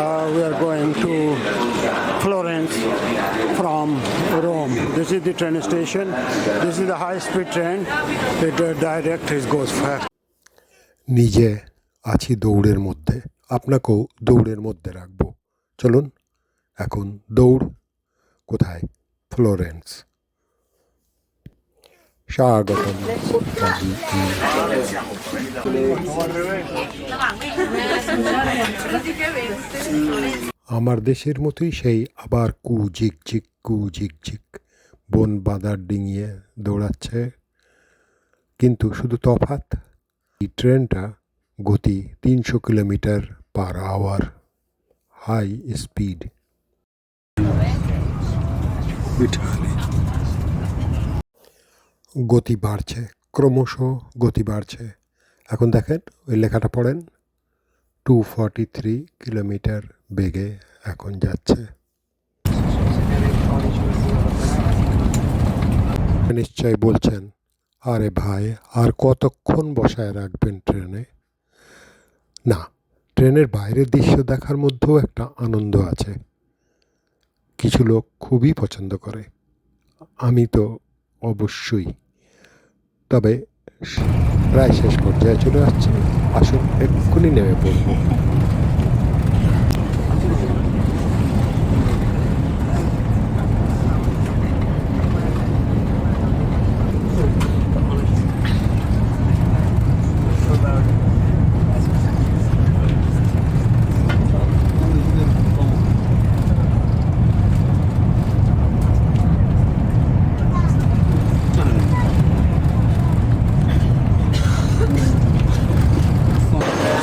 Uh, we are going to Florence from Rome. This is the train station. This is the high-speed train. It uh, direct it goes fast. নিজে আছি দৌড়ের মধ্যে আপনাকেও দৌড়ের মধ্যে রাখব চলুন এখন দৌড় কোথায় ফ্লোরেন্স আমার দেশের মতোই সেই আবার কু ঝিক ঝিক, কু ঝিক ঝিক বন বাঁধার ডিঙিয়ে দৌড়াচ্ছে। কিন্তু শুধু তফাৎ, এই ট্রেনটা গতি তিনশো kilometre per hour, high speed. গতি বাড়ছে, ক্রমশ গতি বাড়ছে। এখন দেখেন, ওই লেখাটা পড়েন টু ফর্টি থ্রি কিলোমিটার বেগে এখন যাচ্ছে। নিশ্চয় বলছেন, আরে ভাই, আর কতক্ষণ বসায় রাখবেন ট্রেনে? না, ট্রেনের বাইরের দৃশ্য দেখার মধ্যেও একটা আনন্দ আছে। কিছু লোক খুবই পছন্দ করে। আমি তো অবশ্যই তবে প্রায় শেষ পর্যায়ে চলে আসছে। আসুন এক্ষুনি নেমে পড়ব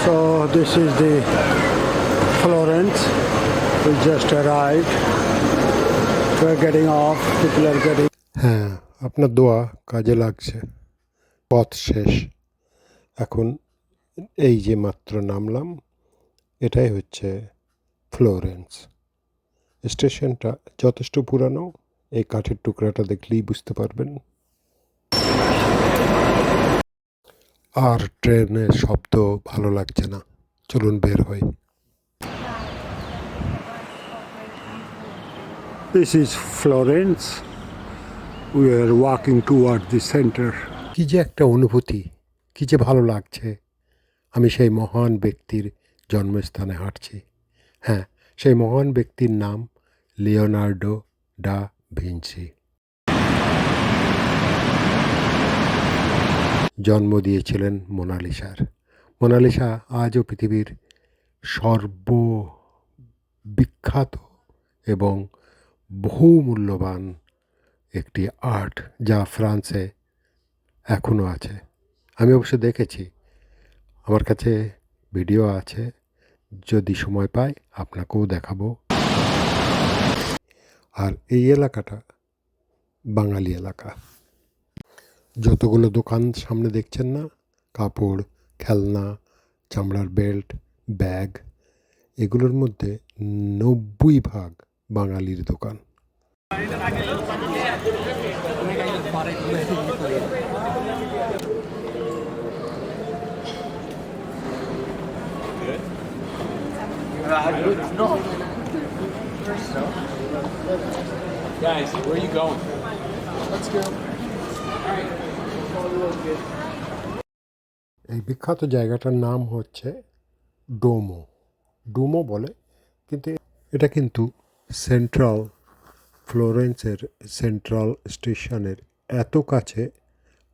So this is the Florence. We just arrived. We're getting off. People are getting. হ্যাঁ আপনার দোয়া কাজে লাগছে পথ শেষ এখন এই যে মাত্র নামলাম, এটাই হচ্ছে ফ্লোরেন্স স্টেশনটা যথেষ্ট পুরানো এই কাঠের টুকরাটা দেখলেই বুঝতে পারবেন আর ট্রেনের শব্দ ভালো লাগছে না চলুন বের হই। This is Florence. We are walking toward the center. কি যে একটা অনুভূতি কি যে ভালো লাগছে। আমি সেই মহান ব্যক্তির জন্মস্থানে হাঁটছি। হ্যাঁ সেই মহান ব্যক্তির নাম লিওনার্ডো ডা ভিঞ্চি। জন্ম দিয়েছিলেন মোনালিসার। মোনালিসা আজও পৃথিবীর সর্ব বিখ্যাত এবং বহুমূল্যবান একটি আর্ট যা ফ্রান্সে এখনও আছে। আমি অবশ্য দেখেছি। আমার কাছে ভিডিও আছে। যদি সময় পাই, আপনাকেও দেখাবো। আর এই এলাকাটা বাঙালি এলাকা। যতগুলো দোকান সামনে দেখছেন না, কাপড় খেলনা চামড়ার বেল্ট ব্যাগ এগুলোর মধ্যে নব্বই ভাগ বাঙালির দোকান। Guys, where are you going? এই বিখ্যাত জায়গাটার নাম হচ্ছে ডোমো। ডোমো বলে কিন্তু এটা কিন্তু সেন্ট্রাল ফ্লোরেন্সের সেন্ট্রাল স্টেশনের এত কাছে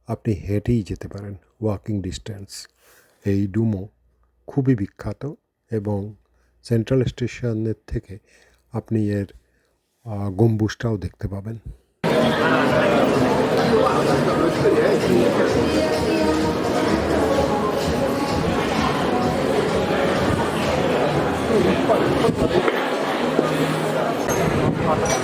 আপনি হেঁটেই যেতে পারেন ওয়াকিং ডিস্টেন্স এই ডুমো খুবই বিখ্যাত এবং সেন্ট্রাল স্টেশনের থেকে আপনি এর গম্বুজটাও দেখতে পাবেন। ফ্লোরেন্সের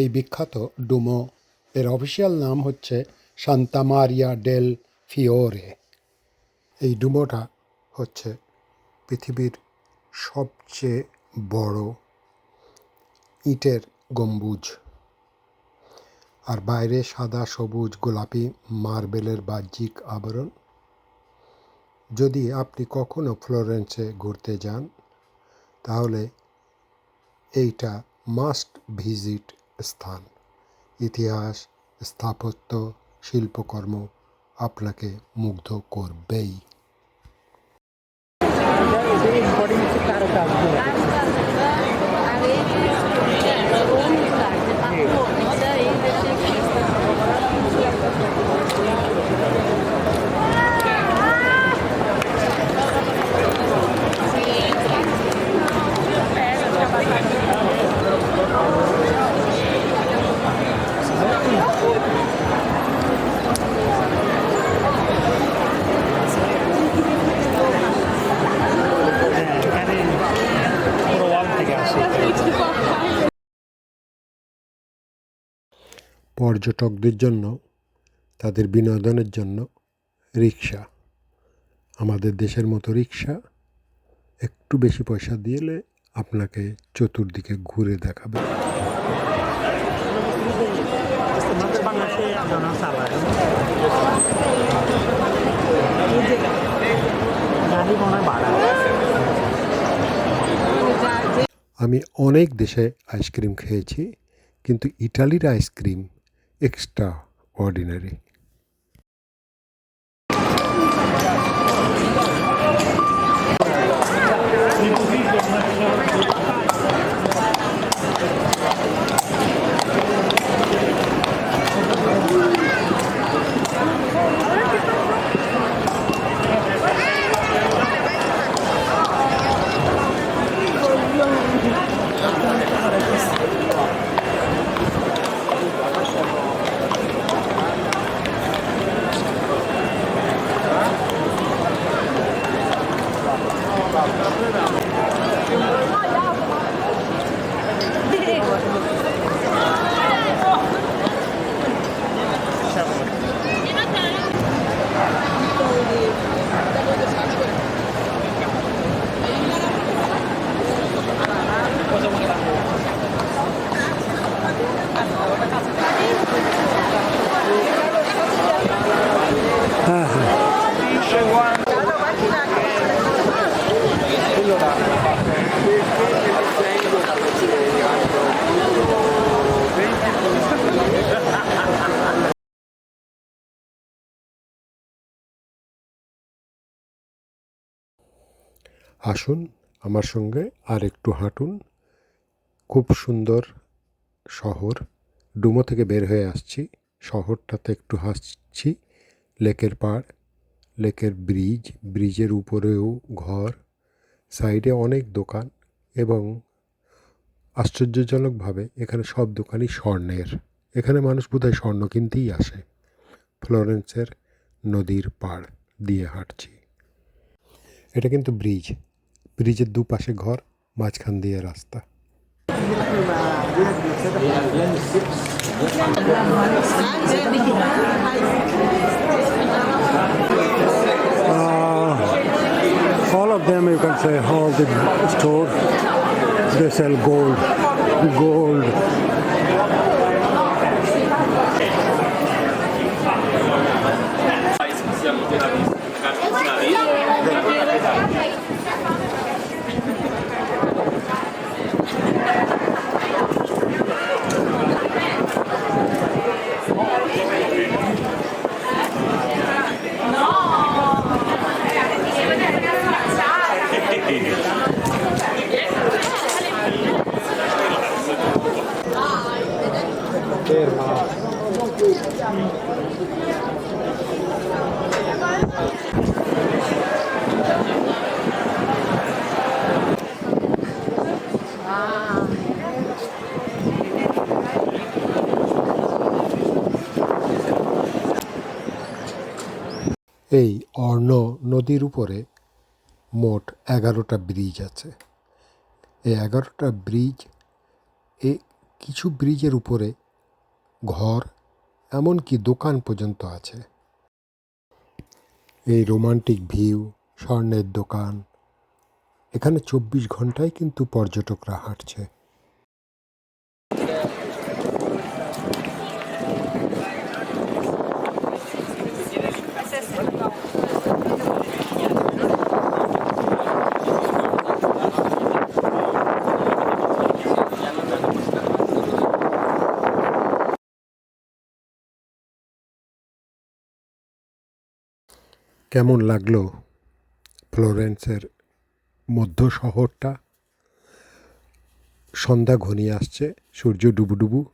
এই বিখ্যাত ডুমো, এর অফিসিয়াল নাম হচ্ছে সান্তা মারিয়া ডেল ফিওরে। এই ডুমোটা হচ্ছে পৃথিবীর সবচেয়ে বড় ইটের গম্বুজ। আর বাইরে সাদা, সবুজ, গোলাপি, মার্বেলের বাহ্যিক আবরণ। যদি আপনি কখনো ফ্লোরেন্সে ঘুরতে যান, তাহলে এইটা মাস্ট ভিজিট স্থান। ইতিহাস, স্থাপত্য, শিল্পকর্ম আপনাকে মুগ্ধ করবেই পুরো ওয়াল থেকে আসে পর্যটকদের জন্য, তাদের বিনোদনের জন্য রিক্সা আমাদের দেশের মতো রিক্সা একটু বেশি পয়সা দিলে আপনাকে চতুর্দিকে ঘুরে দেখাবে। আমি অনেক দেশে আইসক্রিম খেয়েছি, কিন্তু ইটালির আইসক্রিম extraordinary. আসুন আমার সঙ্গে আর একটু হাঁটুন। খুব সুন্দর শহর। ডুমো থেকে বের হয়ে আসছি। শহরটাতে একটু হাসছি। লেকের পাড়, লেকের ব্রিজ, ব্রিজের উপরেও ঘর, সাইডে অনেক দোকান এবং আশ্চর্যজনকভাবে এখানে সব দোকানই স্বর্ণের। এখানে মানুষ বোধহয় স্বর্ণ কিনতেই আসে। ফ্লোরেন্সের নদীর পাড় দিয়ে হাঁটছি। এটা কিন্তু ব্রিজ। ব্রিজের দুপাশে ঘর মাঝখান দিয়ে রাস্তা Uh, all of them, you can say, all the store they sell gold, gold. এই অর্ণ নদীর উপরে মোট এগারোটা ব্রিজ আছে। এই এগারোটা ব্রিজ, এ কিছু ব্রিজের উপরে ঘর, এমনকি দোকান পর্যন্ত আছে এই রোমান্টিক ভিউ, স্বর্ণের দোকান, এখানে চব্বিশ ঘন্টায় কিন্তু পর্যটকরা হাঁটছে Thank you. কেমন লাগল ফ্লোরেন্সের মধ্য শহরটা? সন্ধ্যা ঘনিয়ে আসছে, সূর্য ডুবুডুবু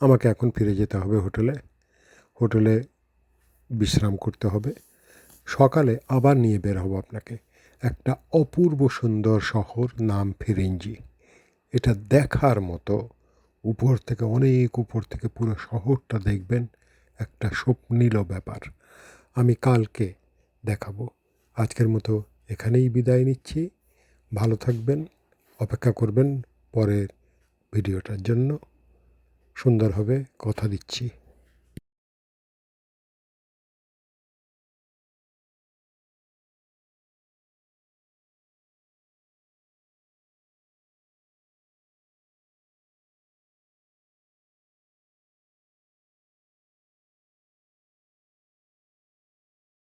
আমাকে এখন ফিরে যেতে হবে হোটেলে। হোটেলে বিশ্রাম করতে হবে। সকালে আবার নিয়ে বের হব আপনাকে। একটা অপূর্ব সুন্দর শহর, নাম ফিরেঞ্জি। এটা দেখার মতো উপর থেকে, অনেক উপর থেকে পুরো শহরটা দেখবেন। একটা স্বপ্নীল ব্যাপার। আমি কালকে দেখাবো। আজকের মতো এখানেই বিদায় নিচ্ছি। ভালো থাকবেন, অপেক্ষা করবেন পরের ভিডিওটার জন্য। সুন্দর হবে কথা দিচ্ছি।